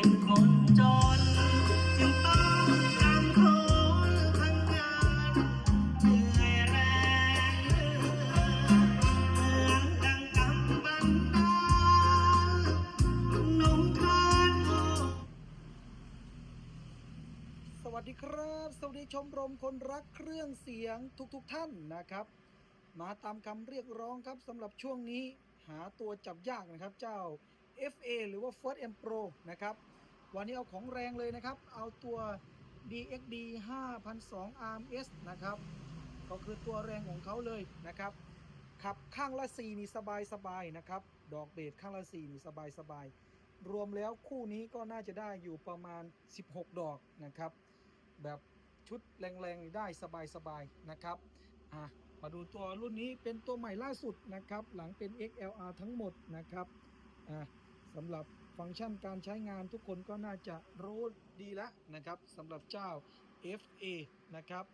ทำกสวัสดีครับ สวัสดีชมรมคนรักเครื่องเสียงทุกๆทท่านนะครับ มาตามคำเรียกร้องครับสำหรับช่วงนี้หาตัวจับยากนะครับเจ้า FA หรือว่า First M Pro นะครับ วันนี้เอาของแรงเลยนะครับ เอาตัว DXD 5002 RMS นะครับ ก็คือตัวแรงของเขาเลยนะครับ ขับข้างละ 4 นี่สบายสบายนะครับ ดอกเบสข้างละ 4 นี่สบายสบาย รวมแล้วคู่นี้ก็น่าจะได้อยู่ประมาณ 16 ดอกนะครับ แบบชุดแรงๆได้สบายๆนะครับ อะมาดูตัวรุ่นนี้เป็นตัวใหม่ล่าสุดนะครับ หลังเป็น XLR ทั้งหมดนะครับ อะ สำหรับฟังก์ชันการใช้งานทุกคนก็น่าจะรู้ดีแล้วนะครับสำหรับเจ้า FA นะครับ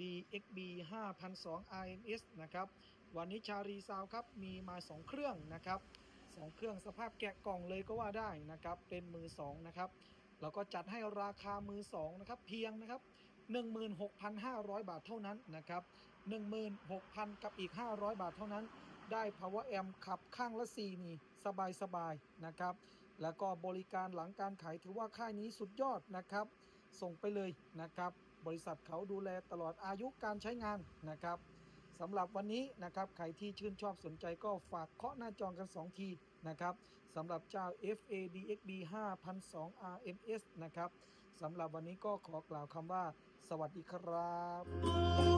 DXB 5002 RMS นะครับ วันนี้ชารีซาวครับ มีมา 2 เครื่องนะครับ 2 เครื่องสภาพแกะกล่องเลยก็ว่าได้นะครับ เป็นมือ 2 นะครับ เราก็จัดให้ราคามือ 2 นะครับ เพียงนะครับ 16,500 บาทเท่านั้นนะครับ 16,000 กับอีก 500 บาทเท่านั้น ได้ power amp ขับข้างละ 4 นี่ สบายๆนะครับ แล้วก็บริการหลังการขายถือว่าค่ายนี้สุดยอดนะครับ ส่งไปเลยนะครับ บริษัทเขาดูแลตลอดอายุการใช้งานนะครับสำหรับวันนี้นะครับใครที่ชื่นชอบสนใจก็ฝากเคาะหน้าจองกัน 2 ทีนะครับสำหรับเจ้า FADXB 5002 RMS นะครับสำหรับวันนี้ก็ขอกล่าวคำว่า สวัสดีครับ